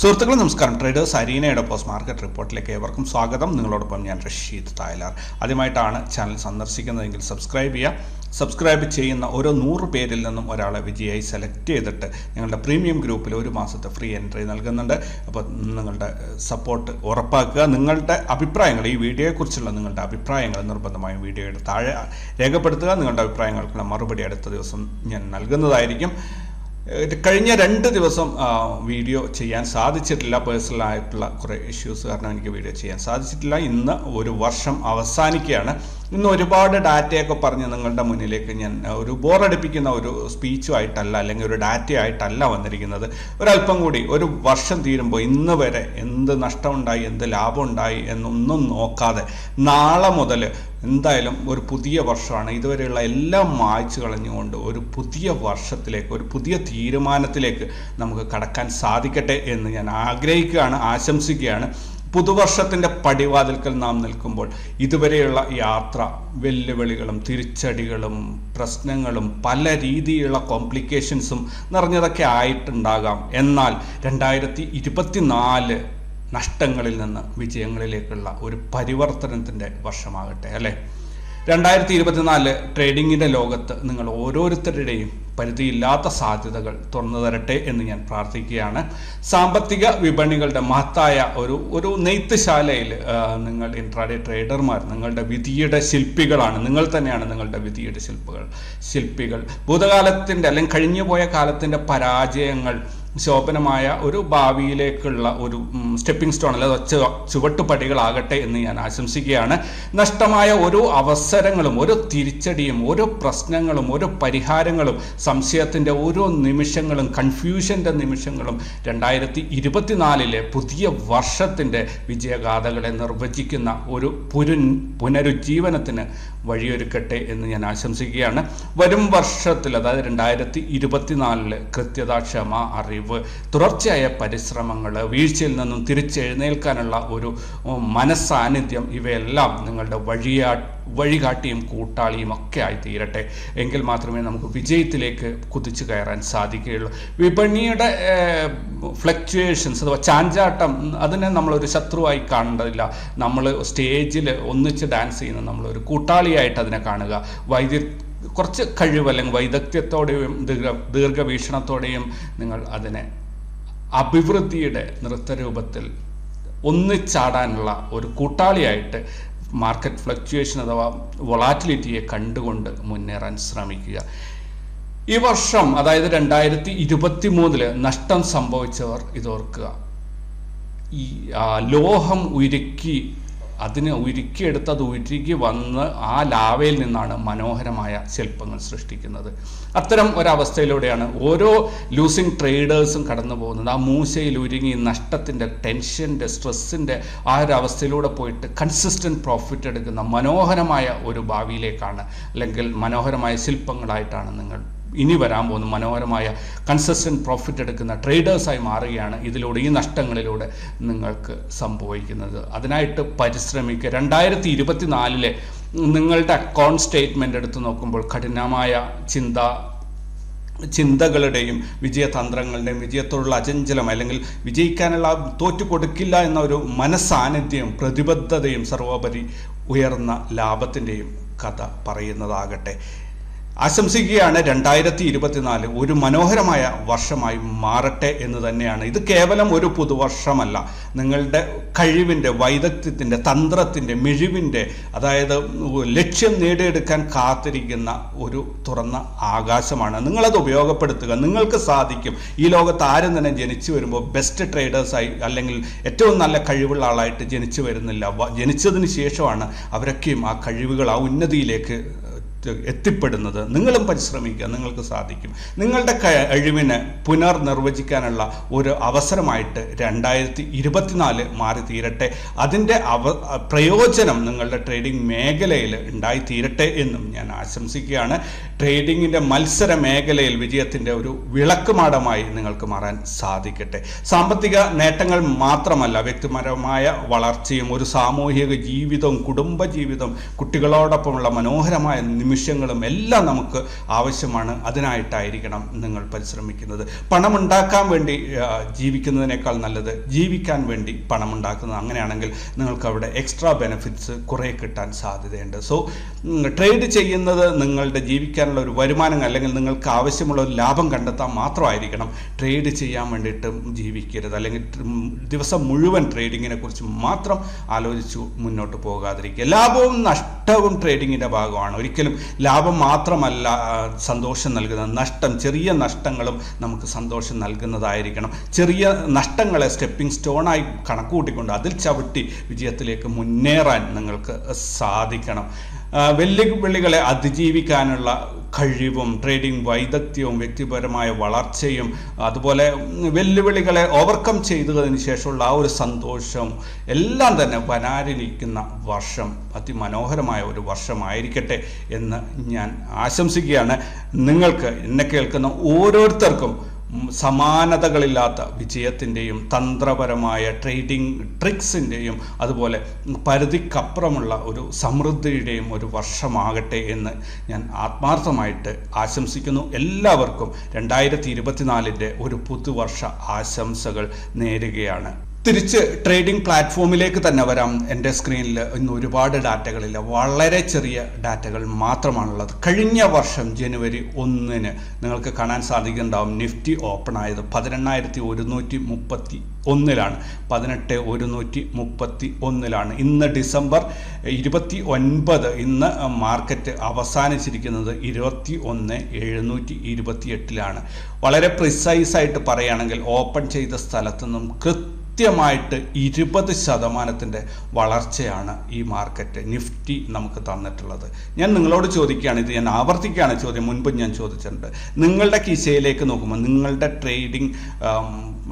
സുഹൃത്തുക്കളെ നമസ്കാരം. Traders അരീനയുടെ post market റിപ്പോർട്ടിലേക്ക് ഏവർക്കും സ്വാഗതം. നിങ്ങളോടൊപ്പം ഞാൻ റഷീദ് തായലാർ. ആദ്യമായിട്ടാണ് ചാനൽ സന്ദർശിക്കുന്നതെങ്കിൽ സബ്സ്ക്രൈബ് ചെയ്യുക. സബ്സ്ക്രൈബ് ചെയ്യുന്ന ഓരോ നൂറ് പേരിൽ നിന്നും ഒരാളെ വിജയായി സെലക്ട് ചെയ്തിട്ട് നിങ്ങളുടെ പ്രീമിയം ഗ്രൂപ്പിൽ ഒരു മാസത്തെ ഫ്രീ എൻട്രി നൽകുന്നുണ്ട്. അപ്പോൾ നിങ്ങളുടെ സപ്പോർട്ട് ഉറപ്പാക്കുക. നിങ്ങളുടെ അഭിപ്രായങ്ങൾ ഈ വീഡിയോയെക്കുറിച്ചുള്ള നിങ്ങളുടെ അഭിപ്രായങ്ങൾ നിർബന്ധമായും വീഡിയോയുടെ താഴെ രേഖപ്പെടുത്തുക. നിങ്ങളുടെ അഭിപ്രായങ്ങൾക്കുള്ള മറുപടി അടുത്ത ദിവസം ഞാൻ നൽകുന്നതായിരിക്കും. കഴിഞ്ഞ രണ്ട് ദിവസം വീഡിയോ ചെയ്യാൻ സാധിച്ചിട്ടില്ല. പേഴ്സണൽ ആയിട്ടുള്ള കുറേ ഇഷ്യൂസ് കാരണം എനിക്ക് വീഡിയോ ചെയ്യാൻ സാധിച്ചിട്ടില്ല. ഇന്ന് ഒരു വർഷം അവസാനിക്കുകയാണ്. ഇന്ന് ഒരുപാട് ഡാറ്റയൊക്കെ പറഞ്ഞ് നിങ്ങളുടെ മുന്നിലേക്ക് ഞാൻ ഒരു ബോറടിപ്പിക്കുന്ന ഒരു സ്പീച്ചുമായിട്ടല്ല അല്ലെങ്കിൽ ഒരു ഡാറ്റയായിട്ടല്ല വന്നിരിക്കുന്നത്. ഒരല്പം കൂടി ഒരു വർഷം തീരുമ്പോൾ ഇന്ന് വരെ എന്ത് നഷ്ടമുണ്ടായി എന്ത് ലാഭമുണ്ടായി എന്നൊന്നും നോക്കാതെ നാളെ മുതൽ എന്തായാലും ഒരു പുതിയ വർഷമാണ്. ഇതുവരെയുള്ള എല്ലാം മായ്ച്ചു കളഞ്ഞുകൊണ്ട് ഒരു പുതിയ വർഷത്തിലേക്ക് ഒരു പുതിയ തീരുമാനത്തിലേക്ക് നമുക്ക് കടക്കാൻ സാധിക്കട്ടെ എന്ന് ഞാൻ ആഗ്രഹിക്കുകയാണ് ആശംസിക്കുകയാണ്. പുതുവർഷത്തിന്റെ പടിവാതിൽക്കൽ നാം നിൽക്കുമ്പോൾ ഇതുവരെയുള്ള യാത്ര വെല്ലുവിളികളും തിരിച്ചടികളും പ്രശ്നങ്ങളും പല രീതിയിലുള്ള കോംപ്ലിക്കേഷൻസും നിറഞ്ഞതൊക്കെ ആയിട്ടുണ്ടാകാം. എന്നാൽ രണ്ടായിരത്തി ഇരുപത്തിനാല് നഷ്ടങ്ങളിൽ നിന്ന് വിജയങ്ങളിലേക്കുള്ള ഒരു പരിവർത്തനത്തിന്റെ വർഷമാകട്ടെ അല്ലേ? രണ്ടായിരത്തി ഇരുപത്തിനാല് ട്രേഡിങ്ങിന്റെ ലോകത്ത് നിങ്ങൾ ഓരോരുത്തരുടെയും പരിധിയില്ലാത്ത സാധ്യതകൾ തുറന്നു തരട്ടെ എന്ന് ഞാൻ പ്രാർത്ഥിക്കുകയാണ്. സാമ്പത്തിക വിപണികളുടെ മഹത്തായ ഒരു ഒരു നെയ്ത്തുശാലയിൽ നിങ്ങൾ ഇൻട്രാഡേ ട്രേഡർമാർ നിങ്ങളുടെ വിധിയുടെ ശില്പികളാണ് നിങ്ങൾ തന്നെയാണ് നിങ്ങളുടെ വിധിയുടെ ശില്പികൾ ശില്പികൾ. ഭൂതകാലത്തിന്റെ അല്ലെങ്കിൽ കഴിഞ്ഞുപോയ കാലത്തിന്റെ പരാജയങ്ങൾ ശോഭനമായ ഒരു ഭാവിയിലേക്കുള്ള ഒരു സ്റ്റെപ്പിംഗ് സ്റ്റോൺ അല്ലെ ചുവട്ടുപടികളാകട്ടെ എന്ന് ഞാൻ ആശംസിക്കുകയാണ്. നഷ്ടമായ ഓരോ അവസരങ്ങളും ഓരോ തിരിച്ചടിയും ഓരോ പ്രശ്നങ്ങളും ഓരോ പരിഹാരങ്ങളും സംശയത്തിന്റെ ഓരോ നിമിഷങ്ങളും കൺഫ്യൂഷന്റെ നിമിഷങ്ങളും രണ്ടായിരത്തി ഇരുപത്തിനാലിലെ പുതിയ വർഷത്തിന്റെ വിജയഗാഥകളെ നിർവചിക്കുന്ന ഒരു പുരു പുനരുജ്ജീവനത്തിന് വഴിയൊരുക്കട്ടെ എന്ന് ഞാൻ ആശംസിക്കുകയാണ്. വരും വർഷത്തിൽ അതായത് രണ്ടായിരത്തി ഇരുപത്തിനാലിൽ കൃത്യത ക്ഷമ അറിവ് തുടർച്ചയായ പരിശ്രമങ്ങൾ വീഴ്ചയിൽ നിന്നും തിരിച്ചെഴുന്നേൽക്കാനുള്ള ഒരു മനസ്സാന്നിധ്യം ഇവയെല്ലാം നിങ്ങളുടെ വഴിയാ വഴികാട്ടിയും കൂട്ടാളിയും ഒക്കെ ആയി തീരട്ടെ എങ്കിൽ മാത്രമേ നമുക്ക് വിജയത്തിലേക്ക് കുതിച്ചു കയറാൻ സാധിക്കുകയുള്ളൂ. വിപണിയുടെ ഫ്ലക്ച്വേഷൻസ് അഥവാ ചാഞ്ചാട്ടം അതിനെ നമ്മളൊരു ശത്രുവായി കാണേണ്ടതില്ല. നമ്മൾ സ്റ്റേജിൽ ഒന്നിച്ച് ഡാൻസ് ചെയ്യുന്ന നമ്മളൊരു കൂട്ടാളിയായിട്ട് അതിനെ കാണുക. വൈദ്യ കുറച്ച് കഴിവ് അല്ലെങ്കിൽ വൈദഗ്ധ്യത്തോടെയും ദീർഘ ദീർഘവീക്ഷണത്തോടെയും നിങ്ങൾ അതിനെ അഭിവൃദ്ധിയുടെ നൃത്തരൂപത്തിൽ ഒന്നിച്ചാടാനുള്ള ഒരു കൂട്ടാളിയായിട്ട് മാർക്കറ്റ് ഫ്ലക്ച്വേഷൻ അഥവാ വൊളാറ്റിലിറ്റിയെ കണ്ടുകൊണ്ട് മുന്നേറാൻ ശ്രമിക്കുക. ഈ വർഷം അതായത് രണ്ടായിരത്തി ഇരുപത്തി മൂന്നിൽ നഷ്ടം സംഭവിച്ചവർ ഇതോർക്കുക. ഈ ലോഹം ഉരുക്കി അതിനെ ഉരുക്കിയെടുത്ത് അത് ഉരുക്കി വന്ന് ആ ലാവയിൽ നിന്നാണ് മനോഹരമായ ശില്പങ്ങൾ സൃഷ്ടിക്കുന്നത്. അത്തരം ഒരവസ്ഥയിലൂടെയാണ് ഓരോ ലൂസിങ് ട്രേഡേഴ്സും കടന്നു പോകുന്നത്. ആ മൂശയിൽ ഉരുങ്ങി നഷ്ടത്തിന്റെ ടെൻഷന്റെ സ്ട്രെസ്സിന്റെ ആ ഒരു അവസ്ഥയിലൂടെ പോയിട്ട് കൺസിസ്റ്റന്റ് പ്രോഫിറ്റ് എടുക്കുന്ന മനോഹരമായ ഒരു ഭാവിയിലേക്കാണ് അല്ലെങ്കിൽ മനോഹരമായ ശില്പങ്ങളായിട്ടാണ് നിങ്ങൾ ഇനി വരാൻ പോകുന്ന മനോഹരമായ കൺസിസ്റ്റന്റ് പ്രോഫിറ്റ് എടുക്കുന്ന ട്രേഡേഴ്സായി മാറുകയാണ് ഇതിലൂടെ ഈ നഷ്ടങ്ങളിലൂടെ നിങ്ങൾക്ക് സംഭവിക്കുന്നത്. അതിനായിട്ട് പരിശ്രമിക്കുക. രണ്ടായിരത്തി ഇരുപത്തിനാലിലെ നിങ്ങളുടെ അക്കൗണ്ട് സ്റ്റേറ്റ്മെന്റ് എടുത്ത് നോക്കുമ്പോൾ കഠിനമായ ചിന്ത ചിന്തകളുടെയും വിജയതന്ത്രങ്ങളുടെയും വിജയത്തോടുള്ള അചഞ്ചലം അല്ലെങ്കിൽ വിജയിക്കാനുള്ള തോറ്റു കൊടുക്കില്ല എന്ന ഒരു മനസ്സാന്നിധ്യം പ്രതിബദ്ധതയും സർവോപരി ഉയർന്ന ലാഭത്തിന്റെയും കഥ പറയുന്നതാകട്ടെ. ആശംസിക്കുകയാണ് രണ്ടായിരത്തി ഇരുപത്തിനാല് ഒരു മനോഹരമായ വർഷമായി മാറട്ടെ എന്ന് തന്നെയാണ്. ഇത് കേവലം ഒരു പുതുവർഷമല്ല. നിങ്ങളുടെ കഴിവിന്റെ വൈദഗ്ധ്യത്തിന്റെ തന്ത്രത്തിന്റെ മിഴിവിന്റെ അതായത് ലക്ഷ്യം നേടിയെടുക്കാൻ കാത്തിരിക്കുന്ന ഒരു തുറന്ന ആകാശമാണ്. നിങ്ങളത് ഉപയോഗപ്പെടുത്തുക. നിങ്ങൾക്ക് സാധിക്കും. ഈ ലോകത്ത് ആരും തന്നെ ജനിച്ചു വരുമ്പോൾ ബെസ്റ്റ് ട്രേഡേഴ്സായി അല്ലെങ്കിൽ ഏറ്റവും നല്ല കഴിവുള്ള ആളായിട്ട് ജനിച്ചു വരുന്നില്ല. ജനിച്ചതിന് ശേഷമാണ് അവരൊക്കെയും ആ കഴിവുകൾ ആ ഉന്നതിയിലേക്ക് എത്തിപ്പെടുന്നത് നിങ്ങളും പരിശ്രമിക്കുക നിങ്ങൾക്ക് സാധിക്കും. നിങ്ങളുടെ കഴിവിനെ പുനർനിർവചിക്കാനുള്ള ഒരു അവസരമായിട്ട് രണ്ടായിരത്തി ഇരുപത്തിനാല് മാറി തീരട്ടെ. അതിന്റെ അവ പ്രയോജനം നിങ്ങളുടെ ട്രേഡിംഗ് മേഖലയിൽ ഉണ്ടായിത്തീരട്ടെ എന്നും ഞാൻ ആശംസിക്കുകയാണ്. ട്രേഡിങ്ങിന്റെ മത്സര മേഖലയിൽ വിജയത്തിന്റെ ഒരു വിളക്കുമാടമായി നിങ്ങൾക്ക് മാറാൻ സാധിക്കട്ടെ. സാമ്പത്തിക നേട്ടങ്ങൾ മാത്രമല്ല വ്യക്തിപരമായ വളർച്ചയും ഒരു സാമൂഹിക ജീവിതവും കുടുംബജീവിതം കുട്ടികളോടൊപ്പമുള്ള മനോഹരമായ നിമിഷങ്ങളും എല്ലാം നമുക്ക് ആവശ്യമാണ്. അതിനായിട്ടായിരിക്കണം നിങ്ങൾ പരിശ്രമിക്കുന്നത്. പണമുണ്ടാക്കാൻ വേണ്ടി ജീവിക്കുന്നതിനേക്കാൾ നല്ലത് ജീവിക്കാൻ വേണ്ടി പണമുണ്ടാക്കുന്നത്. അങ്ങനെയാണെങ്കിൽ നിങ്ങൾക്ക് അവിടെ എക്സ്ട്രാ ബെനിഫിറ്റ്സ് കുറേ കിട്ടാൻ സാധ്യതയുണ്ട്. സോ ട്രേഡ് ചെയ്യുന്നത് നിങ്ങളുടെ ജീവിക്കാനുള്ള ഒരു വരുമാനം അല്ലെങ്കിൽ നിങ്ങൾക്ക് ആവശ്യമുള്ള ഒരു ലാഭം കണ്ടെത്താൻ മാത്രമായിരിക്കണം ട്രേഡ് ചെയ്യാൻ വേണ്ടിയിട്ട് ജീവിക്കരുത്. അല്ലെങ്കിൽ ദിവസം മുഴുവൻ ട്രേഡിങ്ങിനെ കുറിച്ച് മാത്രം ആലോചിച്ചു മുന്നോട്ട് പോകാതിരിക്കുക. ലാഭവും നഷ്ടവും ട്രേഡിങ്ങിന്റെ ഭാഗമാണ്. ഒരിക്കലും ലാഭം മാത്രമല്ല സന്തോഷം നൽകുന്നത്. നഷ്ടം ചെറിയ നഷ്ടങ്ങളും നമുക്ക് സന്തോഷം നൽകുന്നതായിരിക്കണം. ചെറിയ നഷ്ടങ്ങളെ സ്റ്റെപ്പിംഗ് സ്റ്റോണായി കണക്കുകൂട്ടിക്കൊണ്ട് അതിൽ ചവിട്ടി വിജയത്തിലേക്ക് മുന്നേറാൻ നിങ്ങൾക്ക് സാധിക്കണം. വെല്ലുവിളികളെ അതിജീവിക്കാനുള്ള കഴിവും ട്രേഡിംഗ് വൈദഗ്ധ്യവും വ്യക്തിപരമായ വളർച്ചയും അതുപോലെ വെല്ലുവിളികളെ ഓവർകം ചെയ്തതിന് ശേഷമുള്ള ആ ഒരു സന്തോഷം എല്ലാം തന്നെ വരാനിരിക്കുന്ന വർഷം അതിമനോഹരമായ ഒരു വർഷമായിരിക്കട്ടെ എന്ന് ഞാൻ ആശംസിക്കുകയാണ്. നിങ്ങൾക്ക് എന്നെ കേൾക്കുന്ന ഓരോരുത്തർക്കും സമാനതകളില്ലാത്ത വിജയത്തിന്റെയും തന്ത്രപരമായ ട്രേഡിംഗ് ട്രിക്സിന്റെയും അതുപോലെ പരിധിക്കപ്പുറമുള്ള ഒരു സമൃദ്ധിയുടെയും ഒരു വർഷമാകട്ടെ എന്ന് ഞാൻ ആത്മാർത്ഥമായിട്ട് ആശംസിക്കുന്നു. എല്ലാവർക്കും രണ്ടായിരത്തി ഇരുപത്തിനാലിന്റെ ഒരു പുതുവർഷ ആശംസകൾ നേരുകയാണ്. തിരിച്ച് ട്രേഡിംഗ് പ്ലാറ്റ്ഫോമിലേക്ക് തന്നെ വരാം എന്റെ സ്ക്രീനിൽ ഇന്ന് ഒരുപാട് ഡാറ്റകളില്ല വളരെ ചെറിയ ഡാറ്റകൾ മാത്രമാണുള്ളത്. കഴിഞ്ഞ വർഷം ജനുവരി ഒന്നിന് നിങ്ങൾക്ക് കാണാൻ സാധിക്കുന്നുണ്ടാവും നിഫ്റ്റി ഓപ്പൺ ആയത് പതിനെണ്ണായിരത്തി ഒരുന്നൂറ്റി മുപ്പത്തി ഒന്നിലാണ് പതിനെട്ട് ഒരുന്നൂറ്റി മുപ്പത്തി ഒന്നിലാണ് ഇന്ന് ഡിസംബർ ഇരുപത്തി ഒൻപത് ഇന്ന് മാർക്കറ്റ് അവസാനിച്ചിരിക്കുന്നത് ഇരുപത്തി ഒന്ന് എഴുന്നൂറ്റി ഇരുപത്തി എട്ടിലാണ് വളരെ പ്രിസൈസായിട്ട് പറയുകയാണെങ്കിൽ ഓപ്പൺ ചെയ്ത സ്ഥലത്തു നിന്നും കൃത്യം കൃത്യമായിട്ട് ഇരുപത് ശതമാനത്തിന്റെ വളർച്ചയാണ് ഈ മാർക്കറ്റ് നിഫ്റ്റി നമുക്ക് തന്നിട്ടുള്ളത്. ഞാൻ നിങ്ങളോട് ചോദിക്കുകയാണ് ഇത് ഞാൻ ആവർത്തിക്കുകയാണ് ചോദ്യം മുൻപ് ഞാൻ ചോദിച്ചിട്ടുണ്ട്. നിങ്ങളുടെ കിസയിലേക്ക് നോക്കുമ്പോൾ നിങ്ങളുടെ ട്രേഡിംഗ്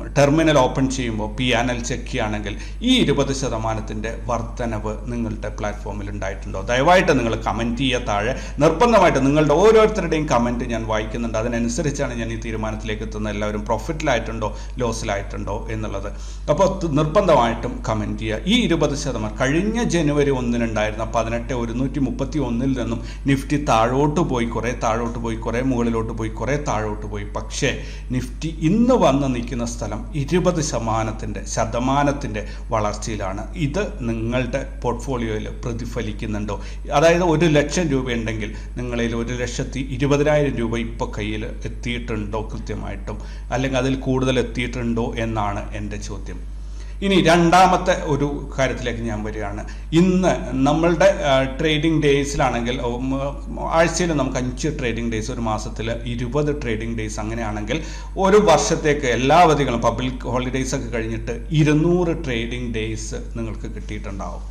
ടെർമിനൽ ഓപ്പൺ ചെയ്യുമ്പോൾ പി ആനൽ ചെക്ക് ചെയ്യുകയാണെങ്കിൽ ഈ ഇരുപത് ശതമാനത്തിന്റെ വർധനവ് നിങ്ങളുടെ പ്ലാറ്റ്ഫോമിൽ ഉണ്ടായിട്ടുണ്ടോ? ദയവായിട്ട് നിങ്ങൾ കമന്റ് ചെയ്യുക താഴെ. നിർബന്ധമായിട്ട് നിങ്ങളുടെ ഓരോരുത്തരുടെയും കമന്റ് ഞാൻ വായിക്കുന്നുണ്ട്. അതിനനുസരിച്ചാണ് ഞാൻ ഈ തീരുമാനത്തിലേക്ക് എത്തുന്നത്. എല്ലാവരും പ്രോഫിറ്റിലായിട്ടുണ്ടോ ലോസിലായിട്ടുണ്ടോ എന്നുള്ളത്. അപ്പോൾ നിർബന്ധമായിട്ടും കമന്റ് ചെയ്യുക. ഈ ഇരുപത് ശതമാനം കഴിഞ്ഞ ജനുവരി ഒന്നിനുണ്ടായിരുന്ന പതിനെട്ട് ഒരുന്നൂറ്റി മുപ്പത്തി ഒന്നിൽ നിന്നും നിഫ്റ്റി താഴോട്ട് പോയി കുറേ താഴോട്ട് പോയി കുറേ മുകളിലോട്ട് പോയി കുറേ താഴോട്ട് പോയി. പക്ഷേ നിഫ്റ്റി ഇന്ന് വന്ന് നിൽക്കുന്ന സ്ഥലം ഇരുപത് ശതമാനത്തിന്റെ ശതമാനത്തിന്റെ വളർച്ചയിലാണ്. ഇത് നിങ്ങളുടെ പോർട്ട്ഫോളിയോയിൽ പ്രതിഫലിക്കുന്നുണ്ടോ? അതായത് ഒരു ലക്ഷം രൂപയുണ്ടെങ്കിൽ നിങ്ങളിൽ ഒരു ലക്ഷത്തി ഇരുപതിനായിരം രൂപ ഇപ്പോൾ കയ്യിൽ എത്തിയിട്ടുണ്ടോ കൃത്യമായിട്ടും? അല്ലെങ്കിൽ അതിൽ കൂടുതൽ എത്തിയിട്ടുണ്ടോ എന്നാണ് എന്റെ ചോദ്യം. ഇനി രണ്ടാമത്തെ ഒരു കാര്യത്തിലേക്ക് ഞാൻ വരികയാണ്. ഇന്ന് നമ്മളുടെ ട്രേഡിംഗ് ഡേയ്സിലാണെങ്കിൽ ആഴ്ചയിൽ നമുക്ക് അഞ്ച് ട്രേഡിംഗ് ഡേയ്സ് ഒരു മാസത്തിൽ ഇരുപത് ട്രേഡിംഗ് ഡേയ്സ് അങ്ങനെയാണെങ്കിൽ ഒരു വർഷത്തേക്ക് എല്ലാ അവധികളും പബ്ലിക് ഹോളിഡേയ്സ് ഒക്കെ കഴിഞ്ഞിട്ട് ഇരുന്നൂറ് ട്രേഡിംഗ് ഡേയ്സ് നിങ്ങൾക്ക് കിട്ടിയിട്ടുണ്ടാവും.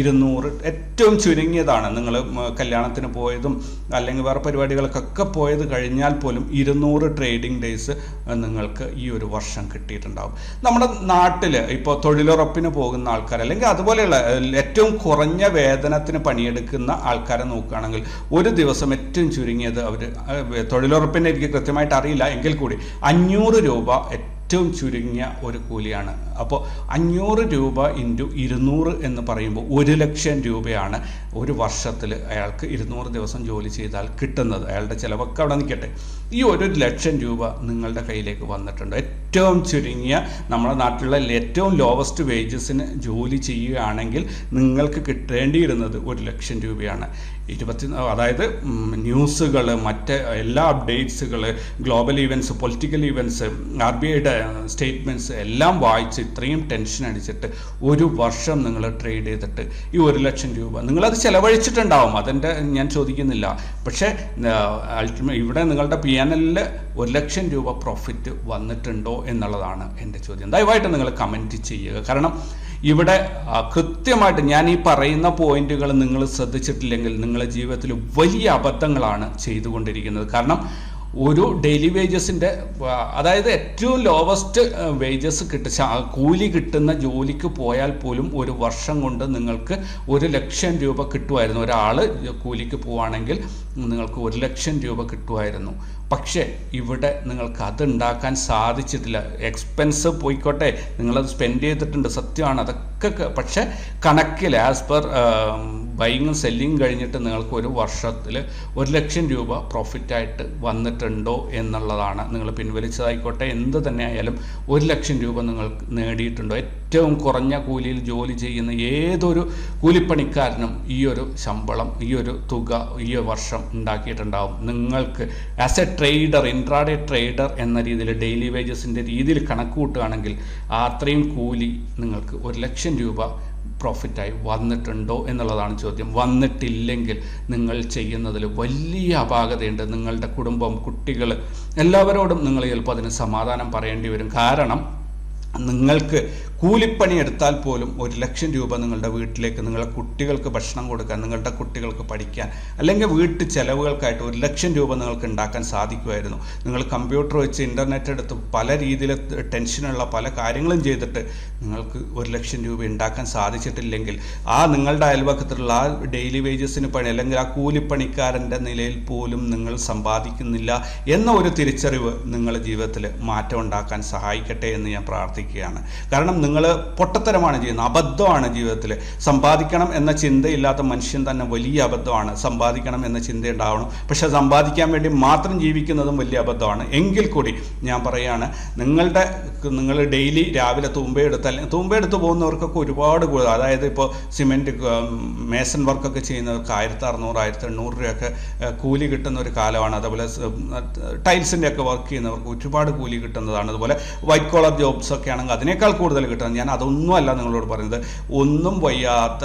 ഇരുന്നൂറ് ഏറ്റവും ചുരുങ്ങിയതാണ്. നിങ്ങൾ കല്യാണത്തിന് പോയതും അല്ലെങ്കിൽ വേറെ പരിപാടികൾക്കൊക്കെ പോയത് കഴിഞ്ഞാൽ പോലും ഇരുന്നൂറ് ട്രേഡിംഗ് ഡേയ്സ് നിങ്ങൾക്ക് ഈ ഒരു വർഷം കിട്ടിയിട്ടുണ്ടാവും. നമ്മുടെ നാട്ടിൽ ഇപ്പോൾ തൊഴിലുറപ്പിന് പോകുന്ന ആൾക്കാർ അല്ലെങ്കിൽ അതുപോലെയുള്ള ഏറ്റവും കുറഞ്ഞ വേതനത്തിന് പണിയെടുക്കുന്ന ആൾക്കാരെ നോക്കുകയാണെങ്കിൽ ഒരു ദിവസം ഏറ്റവും ചുരുങ്ങിയത് അവർ തൊഴിലുറപ്പിനെ എനിക്ക് കൃത്യമായിട്ട് അറിയില്ല. എങ്കിൽ കൂടി അഞ്ഞൂറ് രൂപ ഏറ്റവും ചുരുങ്ങിയ ഒരു കൂലിയാണ്. അപ്പോൾ അഞ്ഞൂറ് രൂപ ഇന്റു ഇരുന്നൂറ് എന്ന് പറയുമ്പോൾ ഒരു ലക്ഷം രൂപയാണ് ഒരു വർഷത്തിൽ അയാൾക്ക് ഇരുന്നൂറ് ദിവസം ജോലി ചെയ്താൽ കിട്ടുന്നത്. അയാളുടെ ചിലവൊക്കെ അവിടെ നിൽക്കട്ടെ. ഈ ഒരു ലക്ഷം രൂപ നിങ്ങളുടെ കയ്യിലേക്ക് വന്നിട്ടുണ്ട്. ഏറ്റവും ചുരുങ്ങിയ നമ്മുടെ നാട്ടിലുള്ള ഏറ്റവും ലോവസ്റ്റ് വേജസിന് ജോലി ചെയ്യുകയാണെങ്കിൽ നിങ്ങൾക്ക് കിട്ടേണ്ടിയിരുന്നത് ഒരു ലക്ഷം രൂപയാണ്. ഇരുപത്തി അതായത് ന്യൂസുകൾ മറ്റ് എല്ലാ അപ്ഡേറ്റ്സുകൾ global events political events R B ഐയുടെ സ്റ്റേറ്റ്മെന്റ്സ് എല്ലാം വായിച്ച് ഇത്രയും ടെൻഷൻ അടിച്ചിട്ട് ഒരു വർഷം നിങ്ങൾ ട്രേഡ് ചെയ്തിട്ട് ഈ ഒരു ലക്ഷം രൂപ. നിങ്ങളത് ചിലവഴിച്ചിട്ടുണ്ടാവും അതെന്റെ ഞാൻ ചോദിക്കുന്നില്ല. പക്ഷേ അൾട്ടിമേറ്റ് ഇവിടെ നിങ്ങളുടെ പി എൻ എല്ലിൽ ഒരു ലക്ഷം രൂപ പ്രോഫിറ്റ് വന്നിട്ടുണ്ടോ എന്നുള്ളതാണ് എന്റെ ചോദ്യം. ദയവായിട്ട് നിങ്ങൾ കമന്റ് ചെയ്യുക. കാരണം ഇവിടെ കൃത്യമായിട്ട് ഞാൻ ഈ പറയുന്ന പോയിന്റുകൾ നിങ്ങൾ ശ്രദ്ധിച്ചിട്ടില്ലെങ്കിൽ നിങ്ങളുടെ ജീവിതത്തിൽ വലിയ അബദ്ധങ്ങളാണ് ചെയ്തുകൊണ്ടിരിക്കുന്നത്. കാരണം ഒരു ഡെയിലി വേജസിന്റെ അതായത് ഏറ്റവും ലോവസ്റ്റ് വേജസ് കിട്ട കൂലി കിട്ടുന്ന ജോലിക്ക് പോയാൽ പോലും ഒരു വർഷം കൊണ്ട് നിങ്ങൾക്ക് ഒരു ലക്ഷം രൂപ കിട്ടുമായിരുന്നു. ഒരാൾ കൂലിക്ക് പോവുകയാണെങ്കിൽ നിങ്ങൾക്ക് ഒരു ലക്ഷം രൂപ കിട്ടുമായിരുന്നു. പക്ഷേ ഇവിടെ നിങ്ങൾക്ക് അത് ഉണ്ടാക്കാൻ സാധിച്ചിട്ടില്ല. എക്സ്പെൻസ് പോയിക്കോട്ടെ നിങ്ങളത് സ്പെൻഡ് ചെയ്തിട്ടുണ്ട്. സത്യമാണ്. അതൊക്കെ പക്ഷേ കണക്കിൽ ആസ് പെർ ബൈങ്ങും സെല്ലിങ് കഴിഞ്ഞിട്ട് നിങ്ങൾക്ക് ഒരു വർഷത്തിൽ ഒരു ലക്ഷം രൂപ പ്രോഫിറ്റായിട്ട് വന്നിട്ടുണ്ടോ എന്നുള്ളതാണ് നിങ്ങൾ പിൻവലിച്ചതായിക്കോട്ടെ. എന്ത് തന്നെ ആയാലും ഒരു ലക്ഷം രൂപ നിങ്ങൾ നേടിയിട്ടുണ്ടോ? ഏറ്റവും കുറഞ്ഞ കൂലിയിൽ ജോലി ചെയ്യുന്ന ഏതൊരു കൂലിപ്പണിക്കാരനും ഈ ഒരു ശമ്പളം ഈ ഒരു തുക ഈ വർഷം ഉണ്ടാക്കിയിട്ടുണ്ടാവും. നിങ്ങൾക്ക് as a trader intraday trader എന്ന രീതിയിൽ ഡെയിലി വേജസിന്റെ രീതിയിൽ കണക്ക് കൂട്ടുകയാണെങ്കിൽ അത്രയും കൂലി നിങ്ങൾക്ക് ഒരു ലക്ഷം രൂപ പ്രോഫിറ്റായി വന്നിട്ടുണ്ടോ എന്നുള്ളതാണ് ചോദ്യം. വന്നിട്ടില്ലെങ്കിൽ നിങ്ങൾ ചെയ്യുന്നതിൽ വലിയ അപാകതയുണ്ട്. നിങ്ങളുടെ കുടുംബം കുട്ടികൾ എല്ലാവരോടും നിങ്ങൾ ചിലപ്പോൾ അതിന് സമാധാനം പറയേണ്ടി വരും. കാരണം നിങ്ങൾക്ക് കൂലിപ്പണി എടുത്താൽ പോലും ഒരു ലക്ഷം രൂപ നിങ്ങളുടെ വീട്ടിലേക്ക് നിങ്ങളുടെ കുട്ടികൾക്ക് ഭക്ഷണം കൊടുക്കാൻ നിങ്ങളുടെ കുട്ടികൾക്ക് പഠിക്കാൻ അല്ലെങ്കിൽ വീട്ടു ചെലവുകൾക്കായിട്ട് ഒരു ലക്ഷം രൂപ നിങ്ങൾക്ക് ഉണ്ടാക്കാൻ സാധിക്കുമായിരുന്നു. നിങ്ങൾ കമ്പ്യൂട്ടർ വെച്ച് ഇന്റർനെറ്റ് എടുത്ത് പല രീതിയിൽ ടെൻഷനുള്ള പല കാര്യങ്ങളും ചെയ്തിട്ട് നിങ്ങൾക്ക് ഒരു ലക്ഷം രൂപ ഉണ്ടാക്കാൻ സാധിച്ചിട്ടില്ലെങ്കിൽ ആ നിങ്ങളുടെ അയൽവക്കത്തിലുള്ള ആ ഡെയിലി വേജസിന് പണി അല്ലെങ്കിൽ ആ കൂലിപ്പണിക്കാരന്റെ നിലയിൽ പോലും നിങ്ങൾ സമ്പാദിക്കുന്നില്ല എന്ന ഒരു തിരിച്ചറിവ് നിങ്ങളുടെ ജീവിതത്തിൽ മാറ്റം ഉണ്ടാക്കാൻ സഹായിക്കട്ടെ എന്ന് ഞാൻ പ്രാർത്ഥിക്കുകയാണ് കാരണം നിങ്ങൾ പൊട്ടത്തരമാണ് ചെയ്യുന്നത്. അബദ്ധമാണ് ജീവിതത്തിൽ സമ്പാദിക്കണം എന്ന ചിന്തയില്ലാത്ത മനുഷ്യൻ തന്നെ വലിയ അബദ്ധമാണ്. സമ്പാദിക്കണം എന്ന ചിന്തയുണ്ടാവണം പക്ഷേ പക്ഷെ സമ്പാദിക്കാൻ വേണ്ടി മാത്രം ജീവിക്കുന്നതും വലിയ അബദ്ധമാണ്. എങ്കിൽ കൂടി ഞാൻ പറയുകയാണ് നിങ്ങളുടെ നിങ്ങൾ ഡെയിലി രാവിലെ തൂമ്പയെടുത്ത് അല്ലെങ്കിൽ തൂമ്പയെടുത്ത് പോകുന്നവർക്കൊക്കെ ഒരുപാട് കൂടുതൽ അതായത് ഇപ്പോൾ സിമെന്റ് മേസൺ വർക്കൊക്കെ ചെയ്യുന്നവർക്ക് ആയിരത്തി അറുന്നൂറ് ആയിരത്തി എണ്ണൂറ് രൂപയൊക്കെ കൂലി കിട്ടുന്ന ഒരു കാലമാണ്. അതുപോലെ ടൈൽസിന്റെ ഒക്കെ വർക്ക് ചെയ്യുന്നവർക്ക് ഒരുപാട് കൂലി കിട്ടുന്നതാണ്. അതുപോലെ വൈറ്റ് കോളർ ജോബ്സ് ഒക്കെ ആണെങ്കിൽ അതിനേക്കാൾ കൂടുതൽ കിട്ടണം ഞാൻ അതൊന്നും അല്ല നിങ്ങളോട് പറയുന്നത്. ഒന്നും വയ്യാത്ത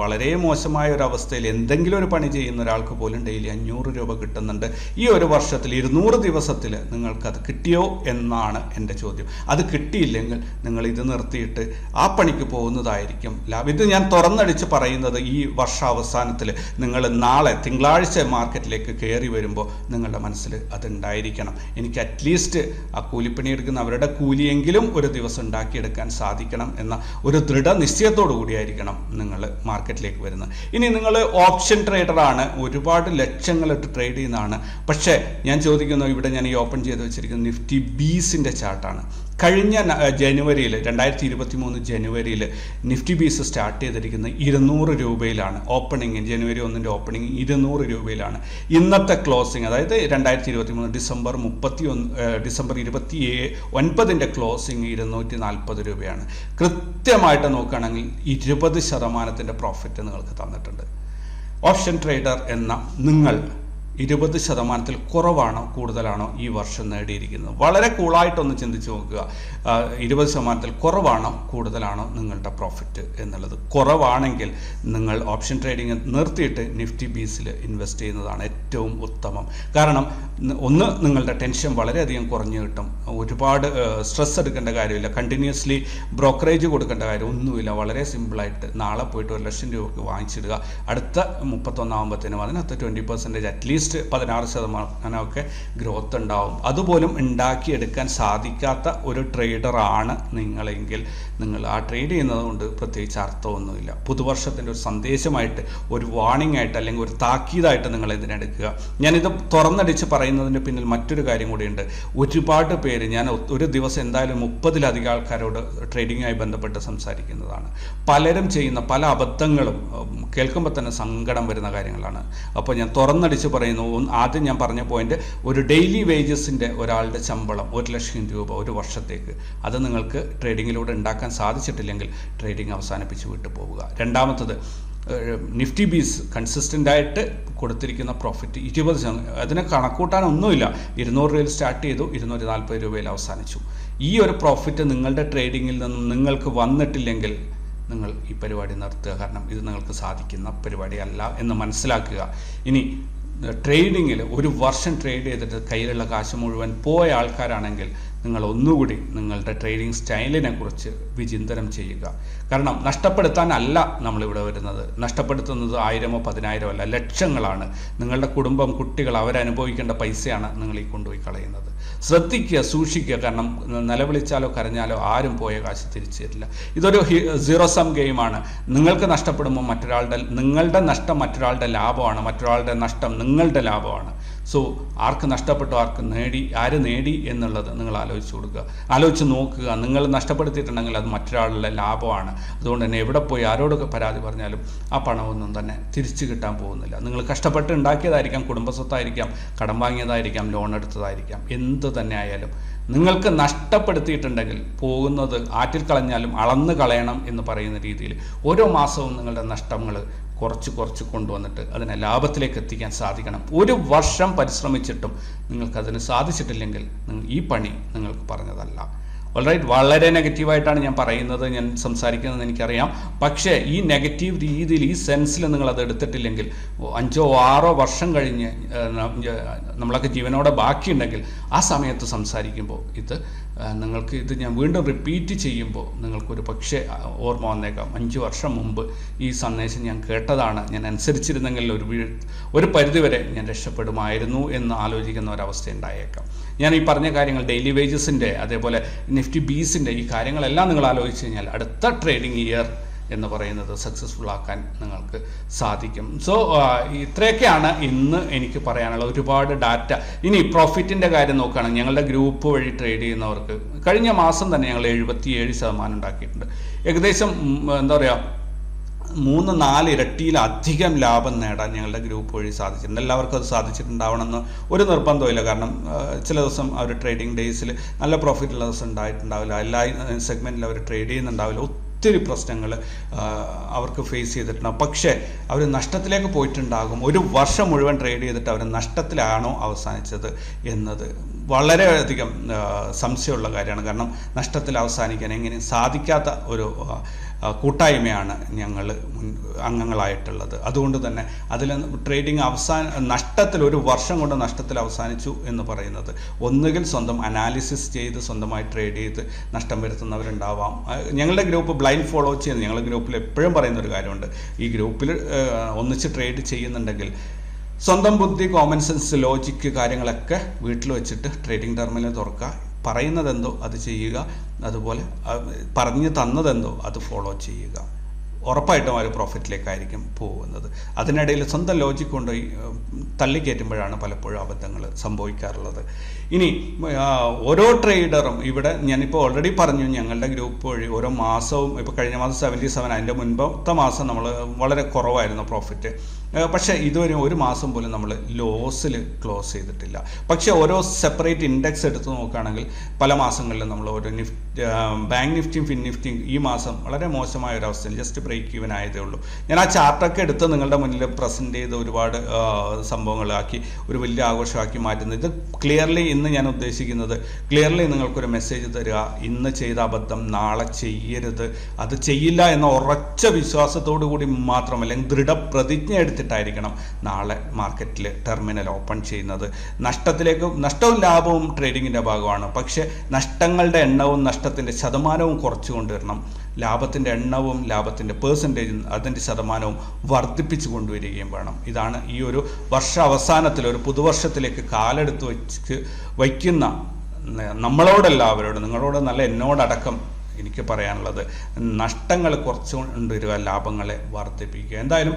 വളരെ മോശമായ ഒരു അവസ്ഥയിൽ എന്തെങ്കിലും ഒരു പണി ചെയ്യുന്ന ഒരാൾക്ക് പോലും ഡെയിലി അഞ്ഞൂറ് രൂപ കിട്ടുന്നുണ്ട്. ഈ ഒരു വർഷത്തിൽ ഇരുന്നൂറ് ദിവസത്തിൽ നിങ്ങൾക്കത് കിട്ടിയോ എന്നാണ് എന്റെ ചോദ്യം. അത് കിട്ടിയില്ലെങ്കിൽ നിങ്ങൾ ഇത് നിർത്തിയിട്ട് ആ പണിക്ക് പോകുന്നതായിരിക്കും ലാഭം. ഇത് ഞാൻ തുറന്നടിച്ച് പറയുന്നത് ഈ വർഷാവസാനത്തിൽ നിങ്ങൾ നാളെ തിങ്കളാഴ്ച മാർക്കറ്റിലേക്ക് കയറി വരുമ്പോൾ നിങ്ങളുടെ മനസ്സിൽ അതുണ്ടായിരിക്കണം. എനിക്ക് അറ്റ്ലീസ്റ്റ് ആ കൂലിപ്പണി എടുക്കുന്ന അവരുടെ കൂലിയെങ്കിലും ഒരു ദിവസം ഉണ്ടാക്കിയെടുക്കാൻ സാധിക്കണം എന്ന ഒരു ദൃഢ നിശ്ചയത്തോടു കൂടിയായിരിക്കണം നിങ്ങൾ മാർക്കറ്റിലേക്ക് വരുന്നത്. ഇനി നിങ്ങൾ ഓപ്ഷൻ ട്രേഡറാണ്. ഒരുപാട് ലക്ഷങ്ങളിട്ട് ട്രേഡ് ചെയ്യുന്നതാണ്. പക്ഷേ ഞാൻ ചോദിക്കുന്നു ഇവിടെ ഞാൻ ഈ ഓപ്പൺ ചെയ്ത് വെച്ചിരിക്കുന്നത് നിഫ്റ്റി ബീസിന്റെ ചാർട്ടാണ്. കഴിഞ്ഞ ജനുവരിയിൽ രണ്ടായിരത്തി ഇരുപത്തി മൂന്ന് ജനുവരിയിൽ നിഫ്റ്റി ബീസ് സ്റ്റാർട്ട് ചെയ്തിരിക്കുന്ന ഇരുന്നൂറ് രൂപയിലാണ് ഓപ്പണിംഗ്. ജനുവരി ഒന്നിന്റെ ഓപ്പണിംഗ് ഇരുന്നൂറ് രൂപയിലാണ്. ഇന്നത്തെ ക്ലോസിംഗ് അതായത് രണ്ടായിരത്തി ഇരുപത്തി മൂന്ന് ഡിസംബർ മുപ്പത്തി ഒന്ന് ഡിസംബർ ഇരുപത്തി ഒൻപതിന്റെ ക്ലോസിംഗ് ഇരുന്നൂറ്റി നാൽപ്പത് രൂപയാണ്. കൃത്യമായിട്ട് നോക്കുകയാണെങ്കിൽ ഇരുപത് ശതമാനത്തിന്റെ പ്രോഫിറ്റ് നിങ്ങൾക്ക് തന്നിട്ടുണ്ട്. ഓപ്ഷൻ ട്രേഡർ എന്ന നിങ്ങൾ ഇരുപത് ശതമാനത്തിൽ കുറവാണോ കൂടുതലാണോ ഈ വർഷം നേടിയിരിക്കുന്നത്. വളരെ കൂളായിട്ടൊന്ന് ചിന്തിച്ച് നോക്കുക. ഇരുപത് ശതമാനത്തിൽ കുറവാണോ കൂടുതലാണോ നിങ്ങളുടെ പ്രോഫിറ്റ് എന്നുള്ളത്. കുറവാണെങ്കിൽ നിങ്ങൾ ഓപ്ഷൻ ട്രേഡിംഗ് നിർത്തിയിട്ട് നിഫ്റ്റി ബീസിൽ ഇൻവെസ്റ്റ് ചെയ്യുന്നതാണ് ഏറ്റവും ഉത്തമം. കാരണം ഒന്ന് നിങ്ങളുടെ ടെൻഷൻ വളരെയധികം കുറഞ്ഞു കിട്ടും. ഒരുപാട് സ്ട്രെസ് എടുക്കേണ്ട കാര്യമില്ല. കണ്ടിന്യൂസ്ലി ബ്രോക്കറേജ് കൊടുക്കേണ്ട കാര്യം ഒന്നുമില്ല. വളരെ സിമ്പിളായിട്ട് നാളെ പോയിട്ട് ഒരു ലക്ഷം രൂപയ്ക്ക് വാങ്ങിച്ചിടുക. അടുത്ത മുപ്പത്തൊന്നാകുമ്പോഴത്തേനും അതിനകത്ത് ട്വന്റി പെർസെന്റേജ് അറ്റ്ലീസ്റ്റ് പതിനാറ് ശതമാനമൊക്കെ ഗ്രോത്ത് ഉണ്ടാവും. അതുപോലും ഉണ്ടാക്കിയെടുക്കാൻ സാധിക്കാത്ത ഒരു ട്രേഡറാണ് നിങ്ങളെങ്കിൽ. നിങ്ങൾ ആ ട്രേഡ് ചെയ്യുന്നത് കൊണ്ട് പ്രത്യേകിച്ച് അർത്ഥമൊന്നുമില്ല. പുതുവർഷത്തിന്റെ ഒരു സന്ദേശമായിട്ട് ഒരു വാണിംഗ് ആയിട്ട് അല്ലെങ്കിൽ ഒരു താക്കീതായിട്ട് നിങ്ങൾ ഇതിനെടുക്കുക. ഞാനിത് തുറന്നടിച്ച് പറയുന്നതിന്റെ പിന്നിൽ മറ്റൊരു കാര്യം കൂടിയുണ്ട്. ഒരുപാട് പേര് ഞാൻ ഒരു ദിവസം എന്തായാലും മുപ്പതിലധികം ആൾക്കാരോട് ട്രേഡിങ്ങുമായി ബന്ധപ്പെട്ട് സംസാരിക്കുന്നതാണ്. പലരും ചെയ്യുന്ന പല അബദ്ധങ്ങളും കേൾക്കുമ്പോൾ തന്നെ സങ്കടം വരുന്ന കാര്യങ്ങളാണ്. അപ്പോൾ ഞാൻ തുറന്നടിച്ച് പറയുന്നു ഒന്ന് ആദ്യം ഞാൻ പറഞ്ഞ പോയിന്റ് ഒരു ഡെയിലി വേജസിന്റെ ഒരാളുടെ ശമ്പളം ഒരു ലക്ഷം രൂപ ഒരു വർഷത്തേക്ക്. അത് നിങ്ങൾക്ക് ട്രേഡിങ്ങിലൂടെ ഉണ്ടാക്കാൻ സാധിച്ചിട്ടില്ലെങ്കിൽ ട്രേഡിംഗ് അവസാനിപ്പിച്ച് വിട്ടു പോവുക. രണ്ടാമത്തത് നിഫ്റ്റി ബീസ് കൺസിസ്റ്റന്റ് ആയിട്ട് കൊടുത്തിരിക്കുന്ന പ്രോഫിറ്റ് ഇരുപത് ശതമാനം അതിനെ കണക്കൂട്ടാനൊന്നുമില്ല. ഇരുന്നൂറ് രൂപയിൽ സ്റ്റാർട്ട് ചെയ്തു ഇരുന്നൂറ്റി നാൽപ്പത് രൂപയിൽ അവസാനിച്ചു. ഈ ഒരു പ്രോഫിറ്റ് നിങ്ങളുടെ ട്രേഡിങ്ങിൽ നിന്നും നിങ്ങൾക്ക് വന്നിട്ടില്ലെങ്കിൽ നിങ്ങൾ ഈ പരിപാടി നിർത്തുക. കാരണം ഇത് നിങ്ങൾക്ക് സാധിക്കുന്ന പരിപാടിയല്ല എന്ന് മനസ്സിലാക്കുക. ഇനി ട്രേഡിങ്ങിൽ ഒരു വർഷം ട്രേഡ് ചെയ്തിട്ട് കയ്യിലുള്ള കാശ് മുഴുവൻ പോയ ആൾക്കാരാണെങ്കിൽ നിങ്ങൾ ഒന്നുകൂടി നിങ്ങളുടെ ട്രേഡിംഗ് സ്റ്റൈലിനെ കുറിച്ച് വിചിന്തനം ചെയ്യുക. കാരണം നഷ്ടപ്പെടുത്താനല്ല നമ്മളിവിടെ വരുന്നത്. നഷ്ടപ്പെടുത്തുന്നത് ആയിരമോ പതിനായിരമോ അല്ല ലക്ഷങ്ങളാണ്. നിങ്ങളുടെ കുടുംബം കുട്ടികൾ അവരനുഭവിക്കേണ്ട പൈസയാണ് നിങ്ങൾ ഈ കൊണ്ടുപോയി കളയുന്നത്. ശ്രദ്ധിക്കുക സൂക്ഷിക്കുക. കാരണം നിലവിളിച്ചാലോ കരഞ്ഞാലോ ആരും പോയ കാശ് തിരിച്ചു തരില്ല ഇതൊരു സീറോ സം ഗെയിമാണ് നിങ്ങൾക്ക് നഷ്ടപ്പെടുമ്പോൾ മറ്റൊരാളുടെ നിങ്ങളുടെ നഷ്ടം മറ്റൊരാളുടെ ലാഭമാണ്. മറ്റൊരാളുടെ നഷ്ടം നിങ്ങളുടെ ലാഭമാണ്. സോ ആർക്ക് നഷ്ടപ്പെട്ടു ആർക്ക് നേടി ആര് നേടി എന്നുള്ളത് നിങ്ങൾ ആലോചിച്ച് കൊടുക്കുക. ആലോചിച്ച് നോക്കുക. നിങ്ങൾ നഷ്ടപ്പെടുത്തിയിട്ടുണ്ടെങ്കിൽ അത് മറ്റൊരാളുടെ ലാഭമാണ്. അതുകൊണ്ട് തന്നെ എവിടെ പോയി ആരോടൊക്കെ പരാതി പറഞ്ഞാലും ആ പണമൊന്നും തന്നെ തിരിച്ചു കിട്ടാൻ പോകുന്നില്ല. നിങ്ങൾ കഷ്ടപ്പെട്ട് ഉണ്ടാക്കിയതായിരിക്കാം കുടുംബസ്വത്തായിരിക്കാം കടം വാങ്ങിയതായിരിക്കാം ലോൺ എടുത്തതായിരിക്കാം എന്ത് തന്നെ ആയാലും. നിങ്ങൾക്ക് നഷ്ടപ്പെടുത്തിയിട്ടുണ്ടെങ്കിൽ പോകുന്നത് ആറ്റിൽ കളഞ്ഞാലും അളന്ന് കളയണം എന്ന് പറയുന്ന രീതിയിൽ ഓരോ മാസവും നിങ്ങളുടെ നഷ്ടങ്ങൾ കുറച്ച് കുറച്ച് കൊണ്ടുവന്നിട്ട് അതിനെ ലാഭത്തിലേക്ക് എത്തിക്കാൻ സാധിക്കണം. ഒരു വർഷം പരിശ്രമിച്ചിട്ടും നിങ്ങൾക്കതിന് സാധിച്ചിട്ടില്ലെങ്കിൽ നിങ്ങൾ ഈ പണി നിങ്ങൾക്ക് പറഞ്ഞതല്ല. ഓൾറൈറ്റ് വളരെ നെഗറ്റീവായിട്ടാണ് ഞാൻ പറയുന്നത് ഞാൻ സംസാരിക്കുന്നത് എനിക്കറിയാം. പക്ഷേ ഈ നെഗറ്റീവ് രീതിയിൽ ഈ സെൻസിൽ നിങ്ങൾ അത് എടുത്തിട്ടില്ലെങ്കിൽ അഞ്ചോ ആറോ വർഷം കഴിഞ്ഞ് നമ്മളൊക്കെ ജീവനോടെ ബാക്കിയുണ്ടെങ്കിൽ ആ സമയത്ത് സംസാരിക്കുമ്പോൾ ഇത് നിങ്ങൾക്ക് ഇത് ഞാൻ വീണ്ടും റിപ്പീറ്റ് ചെയ്യുമ്പോൾ നിങ്ങൾക്കൊരു പക്ഷേ ഓർമ്മ വന്നേക്കാം. അഞ്ച് വർഷം മുമ്പ് ഈ സന്ദേശം ഞാൻ കേട്ടതാണ്. ഞാൻ അനുസരിച്ചിരുന്നെങ്കിൽ ഒരു ഒരു പരിധിവരെ ഞാൻ രക്ഷപ്പെടുമായിരുന്നു എന്ന് ആലോചിക്കുന്ന ഒരവസ്ഥ ഉണ്ടായേക്കാം. ഞാൻ ഈ പറഞ്ഞ കാര്യങ്ങൾ ഡെയിലി വേജസിന്റെ അതേപോലെ നിഫ്റ്റി ബീസിന്റെ ഈ കാര്യങ്ങളെല്ലാം നിങ്ങൾ ആലോചിച്ച് കഴിഞ്ഞാൽ അടുത്ത ട്രേഡിംഗ് ഇയർ എന്ന് പറയുന്നത് സക്സസ്ഫുൾ ആക്കാൻ നിങ്ങൾക്ക് സാധിക്കും. സോ ഇത്രയൊക്കെയാണ് ഇന്ന് എനിക്ക് പറയാനുള്ള ഒരുപാട് ഡാറ്റ ഇനി പ്രോഫിറ്റിന്റെ കാര്യം നോക്കുകയാണെങ്കിൽ ഞങ്ങളുടെ ഗ്രൂപ്പ് വഴി ട്രേഡ് ചെയ്യുന്നവർക്ക് കഴിഞ്ഞ മാസം തന്നെ ഞങ്ങൾ എഴുപത്തിയേഴ് ശതമാനം ഉണ്ടാക്കിയിട്ടുണ്ട്. ഏകദേശം എന്താ പറയുക മൂന്ന് നാല് ഇരട്ടിയിലധികം ലാഭം നേടാൻ ഞങ്ങളുടെ ഗ്രൂപ്പ് വഴി സാധിച്ചിട്ടുണ്ട്. എല്ലാവർക്കും അത് സാധിച്ചിട്ടുണ്ടാവണമെന്ന് ഒരു നിർബന്ധമില്ല കാരണം ചില ദിവസം അവർ ട്രേഡിംഗ് ഡേയ്സിൽ നല്ല പ്രോഫിറ്റ് ഉള്ള ദിവസം ഉണ്ടായിട്ടുണ്ടാവില്ല. എല്ലാ സെഗ്മെന്റിൽ അവർ ട്രേഡ് ചെയ്യുന്നുണ്ടാവില്ല. ഒത്തിരി പ്രശ്നങ്ങൾ അവർക്ക് ഫേസ് ചെയ്തിട്ടുണ്ടാകും പക്ഷേ അവർ നഷ്ടത്തിലേക്ക് പോയിട്ടുണ്ടാകും. ഒരു വർഷം മുഴുവൻ ട്രേഡ് ചെയ്തിട്ട് അവർ നഷ്ടത്തിലാണോ അവസാനിച്ചത് എന്നത് വളരെയധികം സംശയമുള്ള കാര്യമാണ്. കാരണം നഷ്ടത്തിൽ അവസാനിക്കാൻ എങ്ങനെ സാധിക്കാത്ത ഒരു കൂട്ടായ്മയാണ് ഞങ്ങൾ അംഗങ്ങളായിട്ടുള്ളത്. അതുകൊണ്ട് തന്നെ അതിൽ ട്രേഡിംഗ് അവസാന നഷ്ടത്തിൽ ഒരു വർഷം കൊണ്ട് നഷ്ടത്തിൽ അവസാനിച്ചു എന്ന് പറയുന്നത്. ഒന്നുകിൽ സ്വന്തം അനാലിസിസ് ചെയ്ത് സ്വന്തമായി ട്രേഡ് ചെയ്ത് നഷ്ടം വരുത്തുന്നവരുണ്ടാവാം. ഞങ്ങളുടെ ഗ്രൂപ്പ് ബ്ലൈൻഡ് ഫോളോ ചെയ്യുന്നത് ഞങ്ങളുടെ ഗ്രൂപ്പിൽ എപ്പോഴും പറയുന്ന ഒരു കാര്യമുണ്ട്. ഈ ഗ്രൂപ്പിൽ ഒന്നിച്ച് ട്രേഡ് ചെയ്യുന്നുണ്ടെങ്കിൽ സ്വന്തം ബുദ്ധി കോമൺ സെൻസ് ലോജിക്ക് കാര്യങ്ങളൊക്കെ വീട്ടിൽ വെച്ചിട്ട് ട്രേഡിംഗ് ടെർമിനൽ തുറക്കുക. പറയുന്നതെന്തോ അത് ചെയ്യുക അതുപോലെ പറഞ്ഞു തന്നതെന്തോ അത് ഫോളോ ചെയ്യുക. ഉറപ്പായിട്ടും ആ ഒരു പ്രോഫിറ്റിലേക്കായിരിക്കും പോകുന്നത്. അതിനിടയിൽ സ്വന്തം ലോജിക് കൊണ്ട് തള്ളിക്കയറ്റുമ്പോഴാണ് പലപ്പോഴും അബദ്ധങ്ങൾ സംഭവിക്കാറുള്ളത്. ഇനി ഓരോ ട്രേഡറും ഇവിടെ ഞാനിപ്പോൾ ഓൾറെഡി പറഞ്ഞു ഞങ്ങളുടെ ഗ്രൂപ്പ് വഴി ഓരോ മാസവും ഇപ്പോൾ കഴിഞ്ഞ മാസം സെവന്റി സെവൻ അതിന്റെ മുൻപത്തെ മാസം നമ്മൾ വളരെ കുറവായിരുന്നു പ്രോഫിറ്റ് പക്ഷേ ഇതുവരെ ഒരു മാസം പോലും നമ്മൾ ലോസിൽ ക്ലോസ് ചെയ്തിട്ടില്ല. പക്ഷേ ഓരോ സെപ്പറേറ്റ് ഇൻഡെക്സ് എടുത്ത് നോക്കുകയാണെങ്കിൽ പല മാസങ്ങളിലും നമ്മൾ ഒരു നിഫ്റ്റ് ബാങ്ക് നിഫ്റ്റിയും ഫിൻ നിഫ്റ്റിയും ഈ മാസം വളരെ മോശമായ ഒരു അവസ്ഥയിൽ ജസ്റ്റ് ബ്രേക്ക് ഈവൻ ആയതേ ഉള്ളൂ. ഞാൻ ആ ചാർട്ടൊക്കെ എടുത്ത് നിങ്ങളുടെ മുന്നിൽ പ്രസന്റ് ചെയ്ത് ഒരുപാട് സംഭവങ്ങളാക്കി ഒരു വലിയ ആഘോഷമാക്കി മാറ്റുന്നത്. ഇത് ക്ലിയർലി ഇന്ന് ഞാൻ ഉദ്ദേശിക്കുന്നത് ക്ലിയർലി നിങ്ങൾക്കൊരു മെസ്സേജ് തരിക. ഇന്ന് ചെയ്ത അബദ്ധം നാളെ ചെയ്യരുത്. അത് ചെയ്യില്ല എന്ന ഉറച്ച വിശ്വാസത്തോടു കൂടി മാത്രം അല്ലെങ്കിൽ ദൃഢപ്രതിജ്ഞ എടുത്തിട്ടായിരിക്കണം നാളെ മാർക്കറ്റിൽ ടെർമിനൽ ഓപ്പൺ ചെയ്യുന്നത്. നഷ്ടത്തിലേക്ക് നഷ്ടവും ലാഭവും ട്രേഡിങ്ങിന്റെ ഭാഗമാണ്. പക്ഷേ നഷ്ടങ്ങളുടെ എണ്ണവും നഷ്ടത്തിന്റെ ശതമാനവും കുറച്ചു കൊണ്ടുവരണം ലാഭത്തിന്റെ എണ്ണവും ലാഭത്തിന്റെ പേഴ്സന്റേജും അതിന്റെ ശതമാനവും വർദ്ധിപ്പിച്ചു കൊണ്ടുവരികയും വേണം. ഇതാണ് ഈ ഒരു വർഷ അവസാനത്തിൽ ഒരു പുതുവർഷത്തിലേക്ക് കാലെടുത്ത് വെച്ച് വയ്ക്കുന്ന നമ്മളോടെല്ലാവരോടും നിങ്ങളോട് നല്ല എന്നോടടക്കം എനിക്ക് പറയാനുള്ളത്. നഷ്ടങ്ങൾ കുറച്ച് കൊണ്ടുവരിക ലാഭങ്ങളെ വർദ്ധിപ്പിക്കുക. എന്തായാലും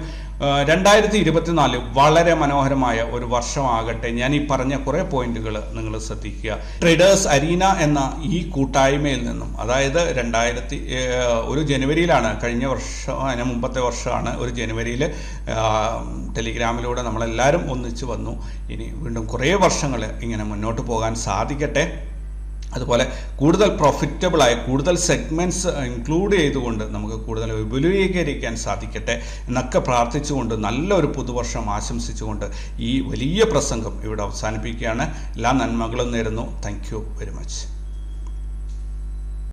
രണ്ടായിരത്തി ഇരുപത്തിനാല് വളരെ മനോഹരമായ ഒരു വർഷമാകട്ടെ. ഞാൻ ഈ പറഞ്ഞ കുറേ പോയിന്റുകൾ നിങ്ങൾ ശ്രദ്ധിക്കുക. ട്രേഡേഴ്സ് അരീന എന്ന ഈ കൂട്ടായ്മയിൽ നിന്നും അതായത് രണ്ടായിരത്തി ഒരു ജനുവരിയിലാണ് കഴിഞ്ഞ വർഷം അതിന് മുമ്പത്തെ വർഷമാണ് ഒരു ജനുവരിയിൽ ടെലിഗ്രാമിലൂടെ നമ്മളെല്ലാവരും ഒന്നിച്ച് വന്നു. ഇനി വീണ്ടും കുറേ വർഷങ്ങൾ ഇങ്ങനെ മുന്നോട്ട് പോകാൻ സാധിക്കട്ടെ. അതുപോലെ കൂടുതൽ പ്രോഫിറ്റബിളായ കൂടുതൽ സെഗ്മെന്റ്സ് ഇൻക്ലൂഡ് ചെയ്തുകൊണ്ട് നമുക്ക് കൂടുതൽ വിപുലീകരിക്കാൻ സാധിക്കട്ടെ എന്നൊക്കെ പ്രാർത്ഥിച്ചുകൊണ്ട് നല്ലൊരു പുതുവർഷം ആശംസിച്ചുകൊണ്ട് ഈ വലിയ പ്രസംഗം ഇവിടെ അവസാനിപ്പിക്കുകയാണ്. എല്ലാ നന്മകളും നേരുന്നു. Thank very much